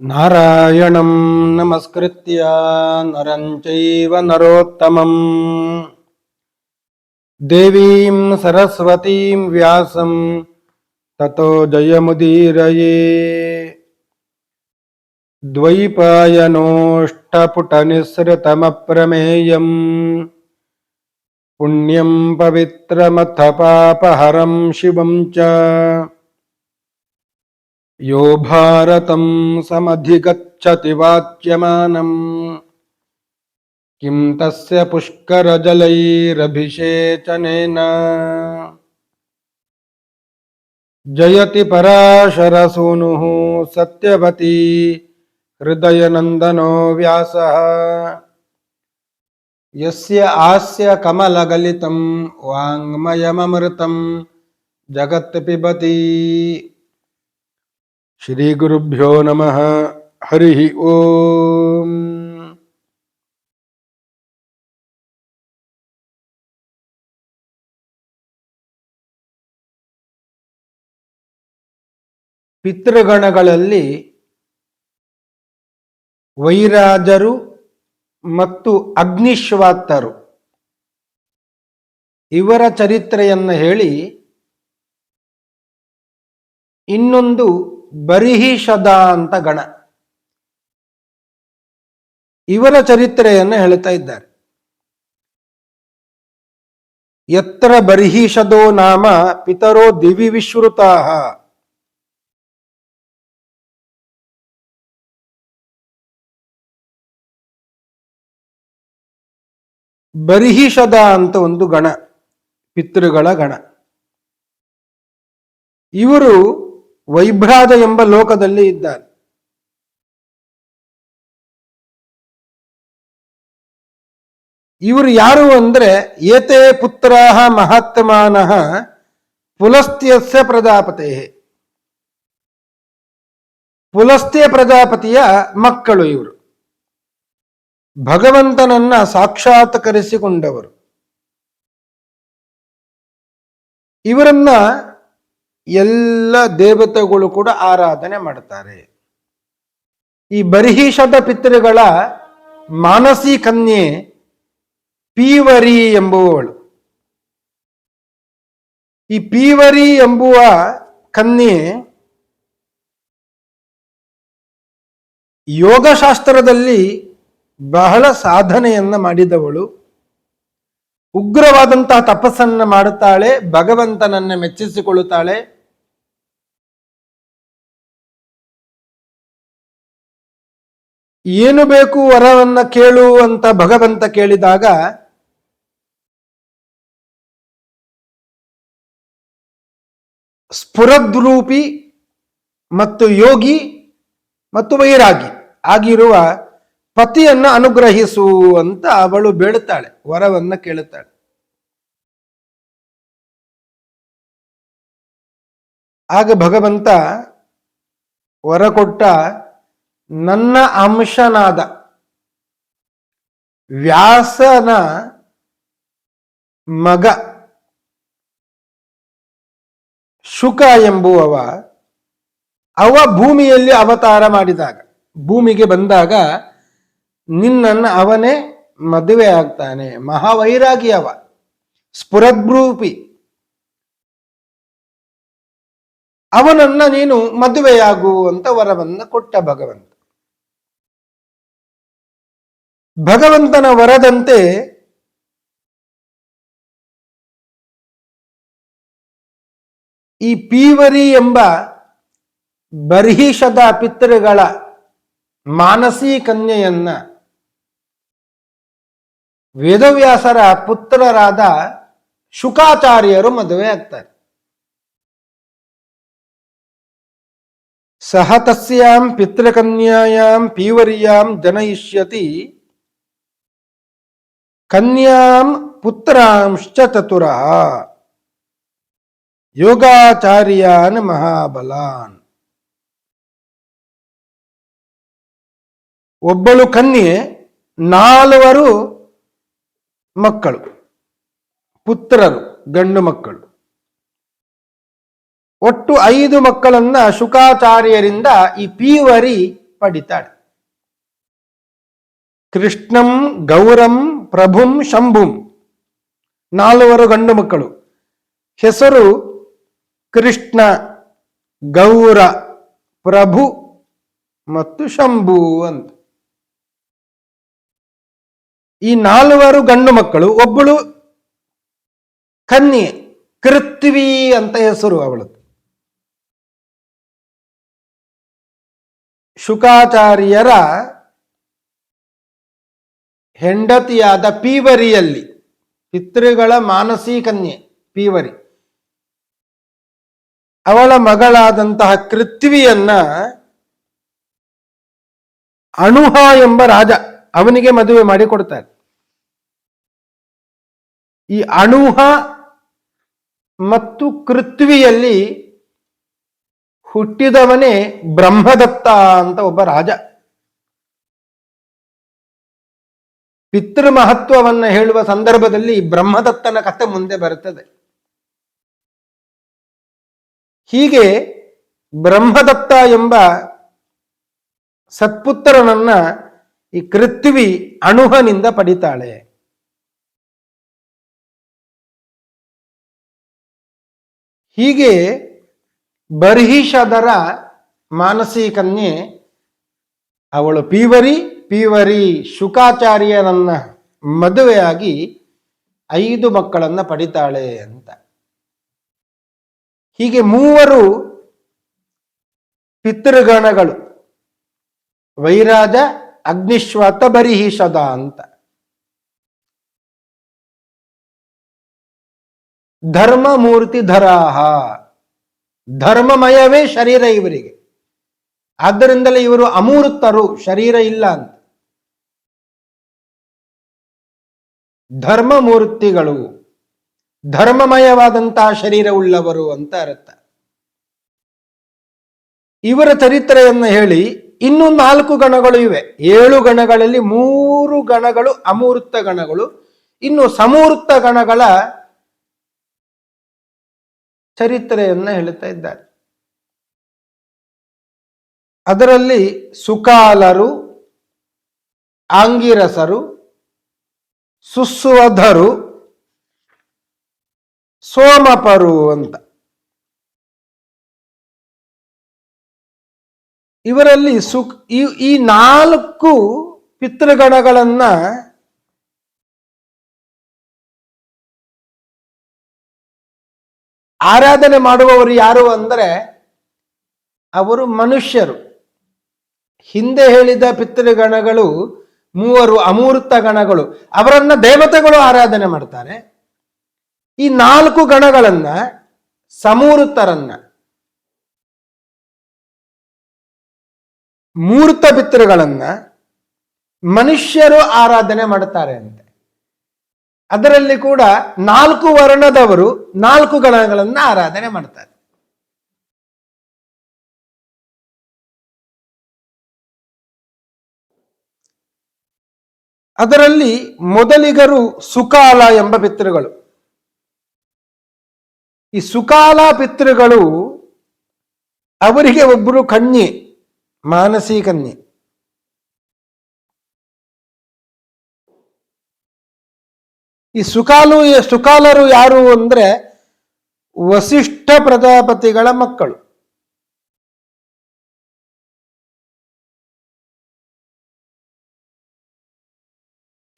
नारायणं नमस्कृत्य नरं चैव नरोत्तमम्। देवीं सरस्वतीं व्यासं ततो जयमुदीरये। द्वैपायनोष्टपुटनिःसृतमप्रमेयम्। पुण्यं पवित्रमथ पापहरं शिवं च यो भारतं समधिगच्छति वाच्यमानम् किं तस्य पुष्करजलैरभिषेचनेन जयति पराशरसूनुः सत्यवती हृदयनन्दनो व्यासः यस्य आस्य कमलगलितं वाङ्मयममृतं जगत् पिबति ಶ್ರೀಗುರುಭ್ಯೋ ನಮಃ. ಹರಿ ಓಂ. ಪಿತೃಗಣಗಳಲ್ಲಿ ವೈರಾಜರು ಮತ್ತು ಅಗ್ನಿಶ್ವಾತ್ತರು. ಇವರ ಚರಿತ್ರೆಯನ್ನು ಹೇಳಿ ಇನ್ನೊಂದು ಬರಿಹಿಷದ ಅಂತ ಗಣ. ಇವರ ಚರಿತ್ರೆಯನ್ನು ಹೇಳ್ತಾ ಇದ್ದಾರೆ. ಎತ್ತರ ಬರಿಹಿಷದೋ ನಾಮ ಪಿತರೋ ದಿವಿ ವಿಶ್ರುತಾ ಬರಿಹಿಷದ ಅಂತ ಒಂದು ಗಣ, ಪಿತೃಗಳ ಗಣ. ಇವರು ವೈಭ್ರಾಜ ಎಂಬ ಲೋಕದಲ್ಲಿ ಇದ್ದಾರೆ ಇವರು ಯಾರು ಅಂದ್ರೆ ಏತೇ ಪುತ್ರ ಮಹಾತ್ಮಾನ ಪುಲಸ್ತ್ಯಸ್ಯ ಪ್ರಜಾಪತೆ ಪುಲಸ್ತ್ಯ ಪ್ರಜಾಪತಿಯ ಮಕ್ಕಳು ಇವರು. ಭಗವಂತನನ್ನ ಸಾಕ್ಷಾತ್ಕರಿಸಿಕೊಂಡವರು. ಇವರನ್ನ ಎಲ್ಲ ದೇವತೆಗಳು ಕೂಡ ಆರಾಧನೆ ಮಾಡ್ತಾರೆ. ಈ ಬರಿಹೀಷದ ಪಿತೃಗಳ ಮಾನಸಿ ಕನ್ಯೆ ಪೀವರಿ ಎಂಬುವವಳು ಈ ಪೀವರಿ ಎಂಬುವ ಕನ್ಯೆ ಯೋಗಶಾಸ್ತ್ರದಲ್ಲಿ ಬಹಳ ಸಾಧನೆಯನ್ನ ಮಾಡಿದವಳು. ಉಗ್ರವಾದಂತಹ ತಪಸ್ಸನ್ನ ಮಾಡುತ್ತಾಳೆ, ಭಗವಂತನನ್ನ ಮೆಚ್ಚಿಸಿಕೊಳ್ಳುತ್ತಾಳೆ. ಏನು ಬೇಕು ವರವನ್ನ ಕೇಳು ಅಂತ ಭಗವಂತ ಕೇಳಿದಾಗ, ಸ್ಫುರದ್ರೂಪಿ ಮತ್ತು ಯೋಗಿ ಮತ್ತು ವೈರಾಗಿ ಆಗಿರುವ ಪತಿಯನ್ನ ಅನುಗ್ರಹಿಸು ಅಂತ ಅವಳು ಬೇಡುತ್ತಾಳೆ, ವರವನ್ನ ಕೇಳುತ್ತಾಳೆ. ಆಗ ಭಗವಂತ ವರ ಕೊಟ್ಟ ನನ್ನ ಅಂಶನಾದ ವ್ಯಾಸನ ಮಗ ಶುಕ ಎಂಬುವವ ಅವ ಭೂಮಿಯಲ್ಲಿ ಅವತಾರ ಮಾಡಿದಾಗ, ಭೂಮಿಗೆ ಬಂದಾಗ ನಿನ್ನನ್ನು ಅವನೇ ಮದುವೆ ಆಗ್ತಾನೆ, ಮಹಾವೈರಾಗಿ ಅವ, ಸ್ಫುರದ್ರೂಪಿ. ಅವನನ್ನ ನೀನು ಮದುವೆಯಾಗು ಅಂತ ವರವನ್ನ ಕೊಟ್ಟ ಭಗವಂತ. ಭಗವಂತನ ವರದಂತೆ ಈ ಪೀವರಿ ಎಂಬ ಬರ್ಹಿಷದ ಪಿತೃಗಳ ಮಾನಸಿ ಕನ್ಯೆಯನ್ನ ವೇದವ್ಯಾಸರ ಪುತ್ರರಾದ ಶುಕಾಚಾರ್ಯರು ಮದುವೆ ಆಗ್ತಾರೆ. ಸಹ ತಸ್ಯಾಂ ಪಿತೃಕನ್ಯಾಂ ಪೀವರಿಯಾಂ ಜನಯಿಷ್ಯತಿ ಕನ್ಯಾಂ ಪುತ್ರಾಂಶ್ಚ ಚತುರ ಯೋಗಾಚಾರ್ಯಾನ್ ಮಹಾಬಲಾನ್. ಒಬ್ಬಳು ಕನ್ಯೆ, ನಾಲ್ವರು ಮಕ್ಕಳು, ಪುತ್ರರು, ಗಂಡು ಮಕ್ಕಳು. ಒಟ್ಟು ಐದು ಮಕ್ಕಳನ್ನ ಶುಕಾಚಾರ್ಯರಿಂದ ಈ ಪೀವರಿ ಪಡಿತಾಳೆ. ಕೃಷ್ಣಂ ಗೌರಂ ಪ್ರಭುಂ ಶಂಭುಂ. ನಾಲ್ವರು ಗಂಡು ಮಕ್ಕಳು. ಹೆಸರು ಕೃಷ್ಣ, ಗೌರ, ಪ್ರಭು ಮತ್ತು ಶಂಭು ಅಂತ. ಈ ನಾಲ್ವರು ಗಂಡು ಮಕ್ಕಳು, ಒಬ್ಬಳು ಕನ್ಯೆ, ಕೃತ್ವಿ ಅಂತ ಹೆಸರು ಅವಳು ಶುಕಾಚಾರ್ಯರ ಹೆಂಡತಿಯಾದ ಪೀವರಿಯಲ್ಲಿ, ಪಿತೃಗಳ ಮಾನಸಿ ಕನ್ಯೆ, ಪೀವರಿ. ಅವಳ ಮಗಳಾದಂತಹ ಕೃತ್ವಿಯನ್ನ ಅಣುಹ ಎಂಬ ರಾಜ ಅವನಿಗೆ ಮದುವೆ ಮಾಡಿ ಕೊಡ್ತಾರೆ ಈ ಅಣುಹ ಮತ್ತು ಕೃತ್ವಿಯಲ್ಲಿ ಹುಟ್ಟಿದವನೇ ಬ್ರಹ್ಮದತ್ತ ಅಂತ ಒಬ್ಬ ರಾಜ. ಪಿತೃ ಮಹತ್ವವನ್ನ ಹೇಳುವ ಸಂದರ್ಭದಲ್ಲಿ ಬ್ರಹ್ಮದತ್ತನ ಕಥೆ ಮುಂದೆ ಬರುತ್ತದೆ. ಹೀಗೆ ಬ್ರಹ್ಮದತ್ತ ಎಂಬ ಸತ್ಪುತ್ರನನ್ನ ಈ ಕೃತ್ವಿ ಅಣುಹನಿಂದ ಪಡಿತಾಳೆ. ಹೀಗೆ ಬರ್ಹಿಷದರ ಮಾನಸಿಕನ್ಯೆ ಅವಳು ಪೀವರಿ ಪೀವರಿ ಶುಕಾಚಾರ್ಯನನ್ನ ಮದುವೆಯಾಗಿ ಐದು ಮಕ್ಕಳನ್ನ ಪಡಿತಾಳೆ ಅಂತ. ಹೀಗೆ ಮೂವರು ಪಿತೃಗಣಗಳು. ವೈರಾಜ, ಅಗ್ನಿಶ್ವಾತ ಬರಿಹಿಷದ ಅಂತ. ಧರ್ಮ ಮೂರ್ತಿ ಧರಾಹ. ಧರ್ಮಮಯವೇ ಶರೀರ ಇವರಿಗೆ. ಆದ್ದರಿಂದಲೇ ಇವರು ಅಮೂರ್ತರು, ಶರೀರ ಇಲ್ಲ ಅಂತ. ಧರ್ಮಮೂರ್ತಿಗಳು ಧರ್ಮಮಯವಾದಂತಹ ಶರೀರವುಳ್ಳವರು ಅಂತ ಅರ್ಥ. ಇವರ ಚರಿತ್ರೆಯನ್ನು ಹೇಳಿ ಇನ್ನು ನಾಲ್ಕು ಗಣಗಳು ಇವೆ. ಏಳು ಗಣಗಳಲ್ಲಿ ಮೂರು ಗಣಗಳು ಅಮೂರ್ತ ಗಣಗಳು, ಇನ್ನು ಸಮೂರ್ತ ಗಣಗಳ ಚರಿತ್ರೆಯನ್ನು ಹೇಳುತ್ತಾ ಇದ್ದಾರೆ. ಅದರಲ್ಲಿ ಸುಕಾಲರು, ಆಂಗಿರಸರು ಸುಸ್ವಧರು ಸೋಮಪರು ಅಂತ. ಇವರಲ್ಲಿ ಸುಕ್ ಈ ನಾಲ್ಕು ಪಿತೃಗಣಗಳನ್ನ ಆರಾಧನೆ ಮಾಡುವವರು ಯಾರು ಅಂದರೆ ಅವರು ಮನುಷ್ಯರು. ಹಿಂದೆ ಹೇಳಿದ ಪಿತೃಗಣಗಳು ಮೂವರು ಅಮೂರ್ತ ಗಣಗಳು. ಅವರನ್ನ ದೇವತೆಗಳು ಆರಾಧನೆ ಮಾಡ್ತಾರೆ. ಈ ನಾಲ್ಕು ಗಣಗಳನ್ನ ಸಮೂರ್ತರನ್ನ ಮೂರ್ತ ಪಿತೃಗಳನ್ನ ಮನುಷ್ಯರು ಆರಾಧನೆ ಮಾಡ್ತಾರೆ ಅಂತೆ. ಅದರಲ್ಲಿ ಕೂಡ ನಾಲ್ಕು ವರ್ಣದವರು ನಾಲ್ಕು ಗಣಗಳನ್ನ ಆರಾಧನೆ ಮಾಡ್ತಾರೆ. ಅದರಲ್ಲಿ ಮೊದಲಿಗರು ಸುಕಾಲ ಎಂಬ ಪಿತೃಗಳು. ಈ ಸುಕಾಲ ಪಿತೃಗಳು ಅವರಿಗೆ ಒಬ್ಬರು ಕನ್ಯೆ, ಮಾನಸಿ ಕನ್ಯೆ. ಈ ಸುಕಾಲು, ಸುಕಾಲರು ಯಾರು ಅಂದ್ರೆ ವಸಿಷ್ಠ ಪ್ರಜಾಪತಿಗಳ ಮಕ್ಕಳು.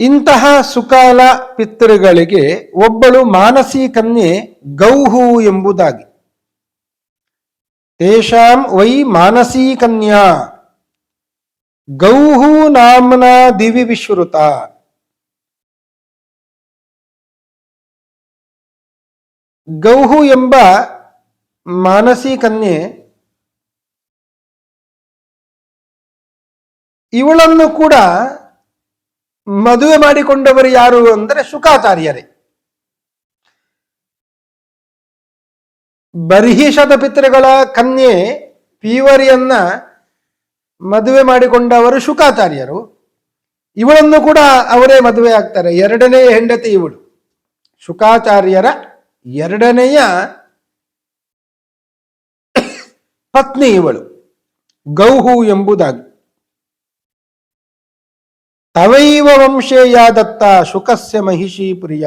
ಇಂತಹ ಸುಕಾಲ ಪಿತೃಗಳಿಗೆ ಒಬ್ಬಳು ಮಾನಸಿ ಕನ್ಯೆ ಗೌಹು ಎಂಬುದಾಗಿ. ತೇಷಾಂ ವೈ ಮಾನಸಿ ಕನ್ಯಾ. ಗೌಹು ನಾಮ್ನ ದಿವಿ ವಿಶ್ರುತ. ಗೌಹು ಎಂಬ ಮಾನಸಿ ಕನ್ಯೆ ಇವಳನ್ನು ಕೂಡ ಮದುವೆ ಮಾಡಿಕೊಂಡವರು ಯಾರು ಅಂದರೆ ಶುಕಾಚಾರ್ಯರೇ. ಬರ್ಹಿಷದ ಪಿತೃಗಳ ಕನ್ಯೆ ಪೀವರಿಯನ್ನ ಮದುವೆ ಮಾಡಿಕೊಂಡವರು ಶುಕಾಚಾರ್ಯರು. ಇವಳನ್ನು ಕೂಡ ಅವರೇ ಮದುವೆ ಆಗ್ತಾರೆ. ಎರಡನೇ ಹೆಂಡತಿ ಇವಳು. ಶುಕಾಚಾರ್ಯರ ಎರಡನೆಯ ಪತ್ನಿ ಇವಳು. ಗೌಹು ಎಂಬುದಾಗಿ. ತವೈವ ವಂಶೇಯ ದತ್ತ ಶುಕಸ್ಯ ಮಹಿಷಿ ಪ್ರಿಯ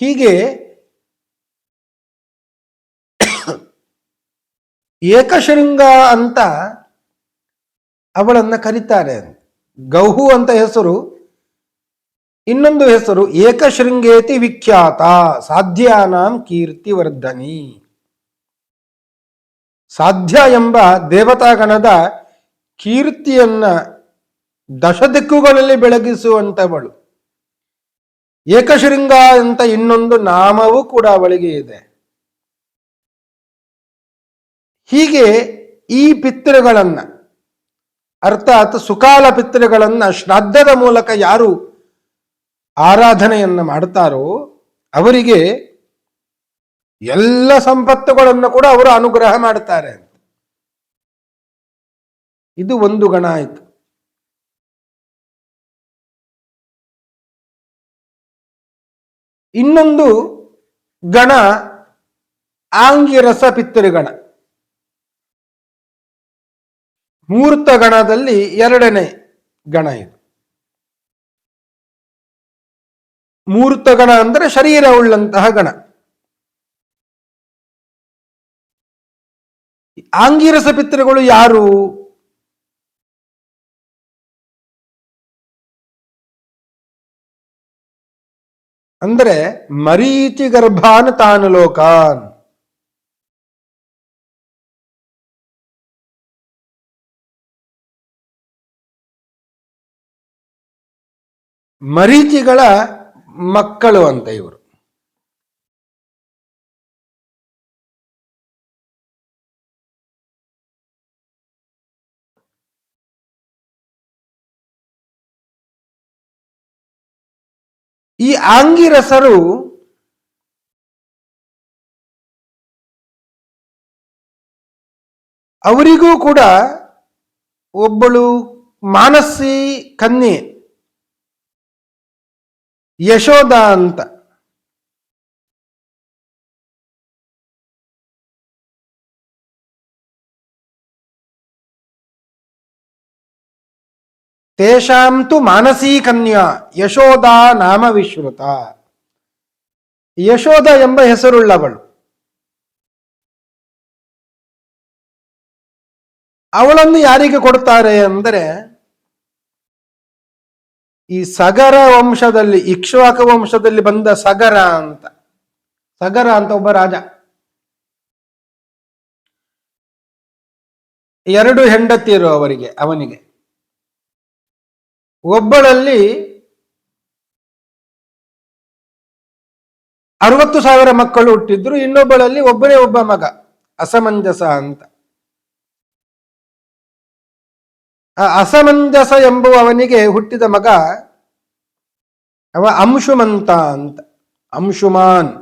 ಹೀಗೆ ಏಕಶೃಂಗ ಅಂತ ಅವಳನ್ನ ಕರೀತಾರೆ. ಗೌಹು ಅಂತ ಹೆಸರು ಇನ್ನೊಂದು ಹೆಸರು ಏಕಶೃಂಗೇತಿ ವಿಖ್ಯಾತ, ಸಾಧ್ಯಾನಾಂ ಕೀರ್ತಿವರ್ಧನಿ. ಸಾಧ್ಯ ಎಂಬ ದೇವತಾಗಣದ ಕೀರ್ತಿಯನ್ನ ದಶ ದಿಕ್ಕುಗಳಲ್ಲಿ ಬೆಳಗಿಸುವಂತವಳು ಏಕಶೃಂಗ ಅಂತ ಇನ್ನೊಂದು ನಾಮವೂ ಕೂಡ ಅವಳಿಗೆ ಇದೆ. ಹೀಗೆ ಈ ಪಿತೃಗಳನ್ನ, ಅರ್ಥಾತ್ ಸುಕಾಲ ಪಿತೃಗಳನ್ನ ಶ್ರಾದ್ದದ ಮೂಲಕ ಯಾರು ಆರಾಧನೆಯನ್ನ ಮಾಡ್ತಾರೋ ಅವರಿಗೆ ಎಲ್ಲ ಸಂಪತ್ತುಗಳನ್ನು ಕೂಡ ಅವರು ಅನುಗ್ರಹ ಮಾಡ್ತಾರೆ ಇದು ಒಂದು ಗಣ ಆಯಿತು. ಇನ್ನೊಂದು ಗಣ ಆಂಗಿರಸ ಪಿತೃಗಣ. ಮೂರ್ತ ಗಣದಲ್ಲಿ ಎರಡನೇ ಗಣ ಇದು. ಮೂರ್ತ ಗಣ ಅಂದರೆ ಶರೀರ ಉಳ್ಳಂತಹ ಗಣ. ಆಂಗಿರಸ ಪಿತೃಗಳು ಯಾರು? ಅಂದರೆ ಮರೀಚಿ ಗರ್ಭಾನ್ ತಾನು ಲೋಕಾನ್. ಮರೀಚಿಗಳ ಮಕ್ಕಳು ಅಂತ ಇವರು. ಈ ಆಂಗಿರಸರು ಅವರಿಗೂ ಕೂಡ ಒಬ್ಬಳು ಮಾನಸಿ ಕನ್ಯೆ. ಯಶೋಧ ಅಂತ. ತೇಷಾಂ ತು ಮಾನಸೀ ಕನ್ಯಾ, ಯಶೋಧ ನಾಮ ವಿಶ್ರುತ. ಯಶೋಧ ಎಂಬ ಹೆಸರುಳ್ಳವಳು. ಅವಳನ್ನು ಯಾರಿಗೆ ಕೊಡ್ತಾರೆ ಅಂದರೆ ಈ ಸಗರ ವಂಶದಲ್ಲಿ, ಇಕ್ಷ್ವಾಕ ವಂಶದಲ್ಲಿ ಬಂದ ಸಗರ ಅಂತ. ಸಗರ ಅಂತ ಒಬ್ಬ ರಾಜ. ಎರಡು ಹೆಂಡತಿಯರು ಅವರಿಗೆ, ಅವನಿಗೆ. ಒಬ್ಬಳಲ್ಲಿ ಅರವತ್ತು ಸಾವಿರ ಮಕ್ಕಳು ಹುಟ್ಟಿದ್ರು, ಇನ್ನೊಬ್ಬಳಲ್ಲಿ ಒಬ್ಬನೇ ಒಬ್ಬ ಮಗ, ಅಸಮಂಜಸ ಅಂತ. ಅಸಮಂಜಸ ಎಂಬುವವನಿಗೆ ಹುಟ್ಟಿದ ಮಗ ಅವ ಅಂಶುಮಂತ ಅಂತ. ಅಂಶುಮಾನ್.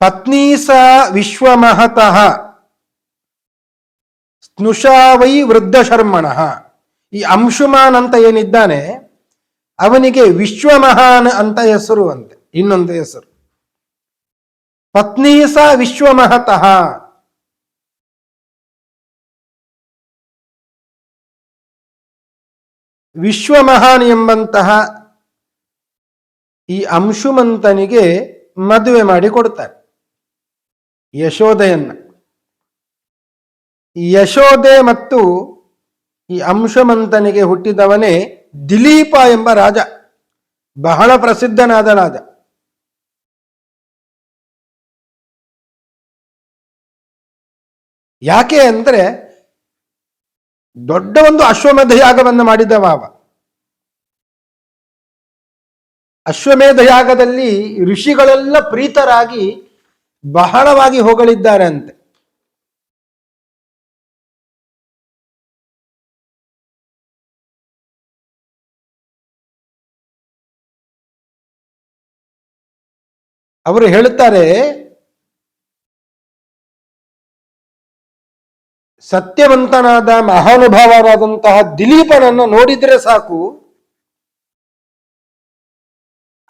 ಪತ್ನಿ ಸ ವಿಶ್ವಮಹತಃ. ಸ್ನುಷಾ ವೈ ವೃದ್ಧ ಶರ್ಮಣಃ ಈ ಅಂಶುಮಾನ್ ಅಂತ ಏನಿದ್ದಾನೆ, ಅವನಿಗೆ ವಿಶ್ವಮಹಾನ್ ಅಂತ ಹೆಸರು ಅಂತೆ, ಇನ್ನೊಂದು ಹೆಸರು. ಪತ್ನಿ ಸ ವಿಶ್ವಮಹತಃ. ವಿಶ್ವಮಹಾನ್ ಎಂಬಂತಹ ಈ ಅಂಶುಮಂತನಿಗೆ ಮದುವೆ ಮಾಡಿ ಕೊಡ್ತಾರೆ. ಯಶೋದೆಯನ್ನ ಯಶೋದೆ ಮತ್ತು ಈ ಅಂಶಮಂತನಿಗೆ ಹುಟ್ಟಿದವನೇ ದಿಲೀಪ ಎಂಬ ರಾಜ. ಬಹಳ ಪ್ರಸಿದ್ಧನಾದ ರಾಜ. ಯಾಕೆ ಅಂದ್ರೆ ದೊಡ್ಡ ಒಂದು ಅಶ್ವಮೇಧ ಯಾಗವನ್ನು ಮಾಡಿದವ ಅವ ಅಶ್ವಮೇಧ ಯಾಗದಲ್ಲಿ ಋಷಿಗಳೆಲ್ಲ ಪ್ರೀತರಾಗಿ ಬಹಳವಾಗಿ ಹೊಗಳಿದ್ದಾರೆ ಅಂತೆ ಅವರು ಹೇಳುತ್ತಾರೆ, ಸತ್ಯವಂತನಾದ ಮಹಾನುಭಾವರಾದಂತಹ ದಿಲೀಪನನ್ನು ನೋಡಿದ್ರೆ ಸಾಕು.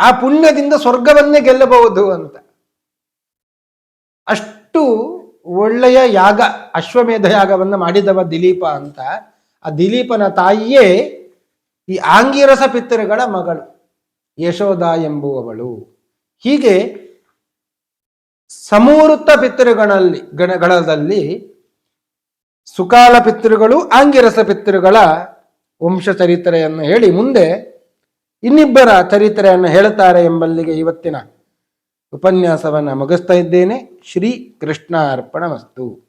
ಆ ಪುಣ್ಯದಿಂದ ಸ್ವರ್ಗವನ್ನೇ ಗೆಲ್ಲಬಹುದು ಅಂತ. ಅಷ್ಟು ಒಳ್ಳೆಯ ಯಾಗ, ಅಶ್ವಮೇಧ ಯಾಗವನ್ನು ಮಾಡಿದವ ದಿಲೀಪ ಅಂತ. ಆ ದಿಲೀಪನ ತಾಯಿಯೇ ಈ ಆಂಗಿರಸ ಪಿತೃಗಳ ಮಗಳು ಯಶೋಧ ಎಂಬುವವಳು. ಹೀಗೆ ಸಮೂರ್ತ ಪಿತೃಗಳಲ್ಲಿ ಗಣಗಳಲ್ಲಿ ಸುಕಾಲ ಪಿತೃಗಳು ಆಂಗಿರಸ ಪಿತೃಗಳ ವಂಶ ಚರಿತ್ರೆಯನ್ನು ಹೇಳಿ ಮುಂದೆ ಇನ್ನಿಬ್ಬರ ಚರಿತ್ರೆಯನ್ನು ಹೇಳುತ್ತಾರೆ ಎಂಬಲ್ಲಿಗೆ ಇವತ್ತಿನ ಉಪನ್ಯಾಸವನ್ನು ಮುಗಿಸ್ತಾ ಇದ್ದೇನೆ. ಶ್ರೀ ಕೃಷ್ಣ ಅರ್ಪಣ ವಸ್ತು